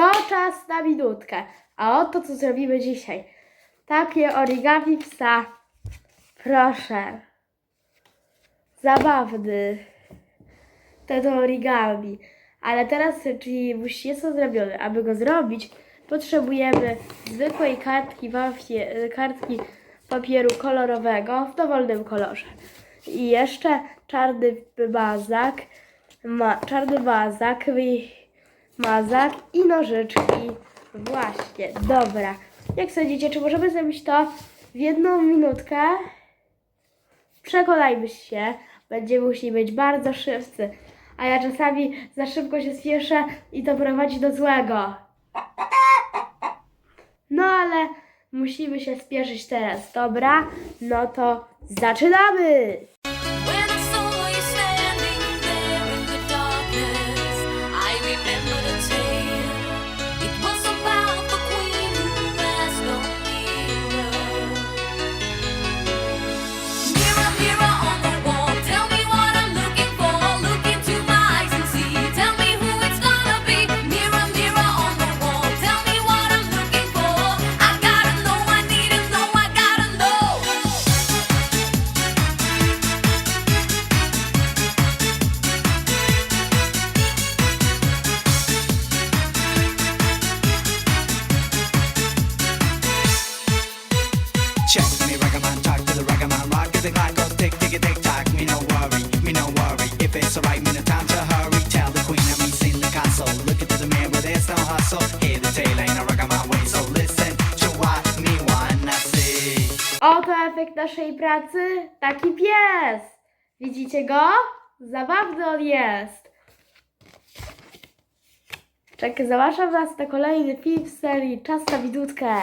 To czas na minutkę. A oto co zrobimy dzisiaj. Takie origami psa. Proszę. Zabawny. Ten origami. Ale teraz, czyli musi jest to zrobione. Aby go zrobić, potrzebujemy zwykłej kartki, papie, kartki papieru kolorowego w dowolnym kolorze. I jeszcze czarny mazak, ma, czarny mazak, i mazak i nożyczki. Właśnie, dobra. Jak sądzicie, czy możemy zrobić to w jedną minutkę? Przekonajmy się, będziemy musieli być bardzo szybcy. A ja czasami za szybko się spieszę i to prowadzi do złego. No ale musimy się spieszyć teraz, dobra? No to zaczynamy! Me no no no. Oto efekt naszej pracy. Taki pies. Widzicie go? Zabawny on jest. Czekaj, zapraszam Was na kolejny film z serii Czas na minutkę.